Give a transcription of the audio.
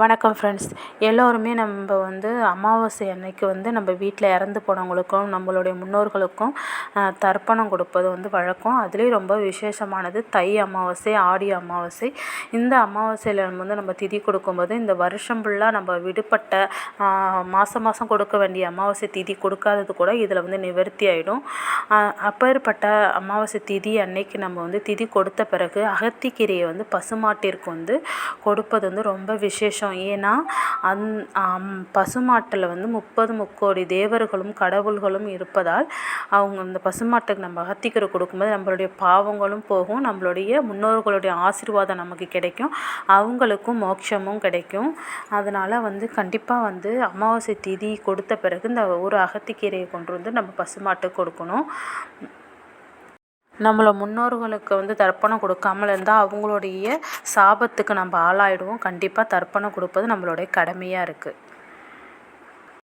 வணக்கம் ஃப்ரெண்ட்ஸ் எல்லோருமே நம்ம வந்து அமாவாசை அன்னைக்கு வந்து நம்ம வீட்டில் இறந்து போனவங்களுக்கும் நம்மளுடைய முன்னோர்களுக்கும் தர்ப்பணம் கொடுப்பது வந்து வழக்கம். அதுலேயும் ரொம்ப விசேஷமானது தை அமாவாசை ஆடி அமாவாசை. இந்த அமாவாசையில் வந்து நம்ம திதி கொடுக்கும்போது இந்த வருஷம் ஃபுல்லாக நம்ம விடுபட்ட மாதம் மாதம் கொடுக்க வேண்டிய அமாவாசை திதி கொடுக்காதது கூட இதில் வந்து நிவர்த்தி ஆகிடும் அப்பேற்பட்ட அமாவாசை திதி அன்னைக்கு நம்ம வந்து திதி கொடுத்த பிறகு அகத்திக்கீரையை வந்து பசுமாட்டிற்கு வந்து கொடுப்பது வந்து ரொம்ப விசேஷம். ஏன்னா அந் பசுமாட்டில் வந்து முப்பது முக்கோடி தேவர்களும் கடவுள்களும் இருப்பதால் அவங்க அந்த பசுமாட்டுக்கு நம்ம அகத்திக்கீரை கொடுக்கும்போது நம்மளுடைய பாவங்களும் போகும் நம்மளுடைய முன்னோர்களுடைய ஆசீர்வாதம் நமக்கு கிடைக்கும் அவங்களுக்கும் மோட்சமும் கிடைக்கும். அதனால் வந்து கண்டிப்பாக வந்து அமாவாசை திதி கொடுத்த பிறகு இந்த ஒரு அகத்திக்கீரையை கொண்டு வந்து நம்ம பசுமாட்டுக்கு கொடுக்கணும். நம்மளை முன்னோர்களுக்கு வந்து தர்ப்பணம் கொடுக்காமல் இருந்தால் அவங்களுடைய சாபத்துக்கு நம்ம ஆளாயிடுவோம். கண்டிப்பாக தர்ப்பணம் கொடுப்பது நம்மளுடைய கடமையாக இருக்குது